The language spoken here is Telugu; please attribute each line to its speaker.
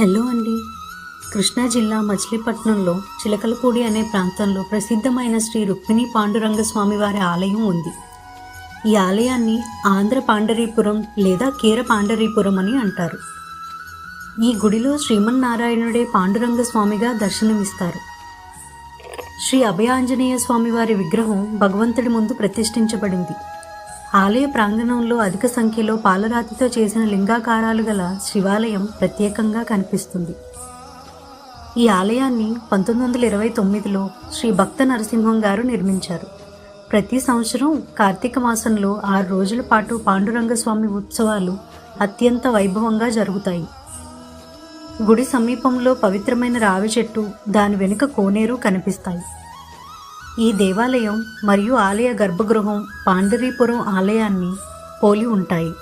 Speaker 1: హలో అండి. కృష్ణా జిల్లా మచిలీపట్నంలో చిలకలపూడి అనే ప్రాంతంలో ప్రసిద్ధమైన శ్రీ రుక్మిణి పాండురంగ స్వామి వారి ఆలయం ఉంది. ఈ ఆలయాన్ని ఆంధ్ర పాండరీపురం లేదా కీర పాండరీపురం అని అంటారు. ఈ గుడిలో శ్రీమన్నారాయణుడే పాండురంగ స్వామిగా దర్శనమిస్తారు. శ్రీ అభయాంజనేయ స్వామివారి విగ్రహం భగవంతుడి ముందు ప్రతిష్ఠించబడింది. ఆలయ ప్రాంగణంలో అధిక సంఖ్యలో పాలరాతితో చేసిన లింగాకారాలు గల శివాలయం ప్రత్యేకంగా కనిపిస్తుంది. ఈ ఆలయాన్ని పంతొమ్మిది వందల ఇరవై తొమ్మిదిలో శ్రీ భక్త నరసింహం గారు నిర్మించారు. ప్రతి సంవత్సరం కార్తీక మాసంలో ఆరు రోజుల పాటు పాండురంగ స్వామి ఉత్సవాలు అత్యంత వైభవంగా జరుగుతాయి. గుడి సమీపంలో పవిత్రమైన రావి చెట్టు దాని వెనుక కోనేరు కనిపిస్తాయి. ఈ దేవాలయం మరియు ఆలయ గర్భగృహం పాండరీపురం ఆలయాన్ని పోలి ఉంటాయి.